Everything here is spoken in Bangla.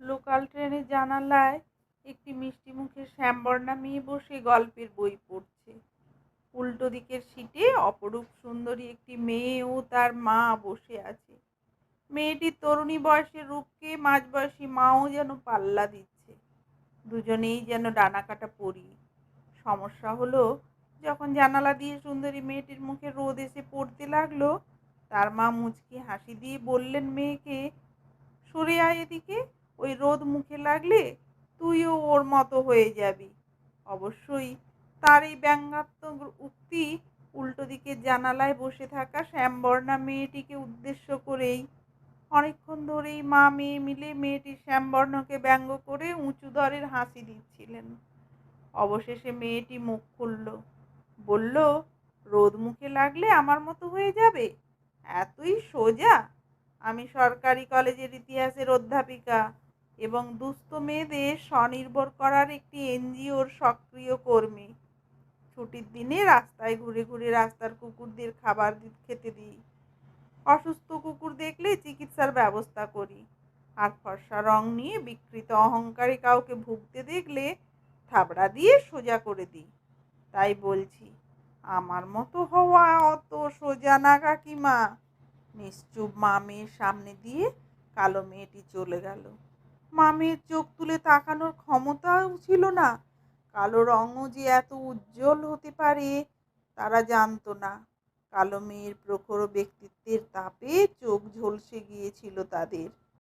লোকাল ট্রেনের জানালায় একটি মিষ্টি মুখের শ্যামবর্ণা মেয়ে বসে গল্পের বই পড়ছে। উল্টো দিকের সিটে অপরূপ সুন্দরী একটি মেয়ে ও তার মা বসে আছে। মেয়েটির তরুণী বয়সের রূপকে মাঝবয়সী মাও যেন পাল্লা দিচ্ছে। দুজনেই যেন ডানা কাটা পড়ি সমস্যা হলো, যখন জানালা দিয়ে সুন্দরী মেয়েটির মুখে রোদ এসে পড়তে লাগল, তার মা মুচকি হাসি দিয়ে বললেন, মেয়েকে, সরে আয় এদিকে। ওই রোদ মুখে লাগলে তুইও ওর মতো হয়ে যাবি। অবশ্যই তার এই ব্যঙ্গাত্মক উক্তি উল্টো দিকে জানালায় বসে থাকা শ্যামবর্ণা মেয়েটিকে উদ্দেশ্য করেই। অনেকক্ষণ ধরেই মা মেয়ে মিলে মেয়েটি শ্যামবর্ণকে ব্যঙ্গ করে উঁচু দরের হাসি দিচ্ছিলেন। অবশেষে মেয়েটি মুখ খুলল। বলল, রোদ মুখে লাগলে আমার মতো হয়ে যাবে? এতই সোজা? আমি সরকারি কলেজের ইতিহাসের অধ্যাপিকা। এবং দুস্থ মেয়েদের স্বনির্ভর করার একটি এনজিওর সক্রিয় কর্মী। ছুটির দিনে রাস্তায় ঘুরে ঘুরে রাস্তার কুকুরদের খাবার খেতে দিই। অসুস্থ কুকুর দেখলে চিকিৎসার ব্যবস্থা করি। আর ফর্সা রং নিয়ে বিকৃত অহংকারী কাউকে ভুগতে দেখলে থাবড়া দিয়ে সোজা করে দিই। তাই বলছি, আমার মতো হওয়া অত সোজা না কাকিমা। নিশ্চুপ মা মেয়ের সামনে দিয়ে কালো মেয়েটি চলে গেল। মা মেয়ের চোখ তুলে তাকানোর ক্ষমতাও ছিল না। কালো রঙও যে এত উজ্জ্বল হতে পারে, তারা জানতো না। কালো মেয়ের প্রখর ব্যক্তিত্বের তাপে চোখ ঝলসে গিয়েছিল তাদের।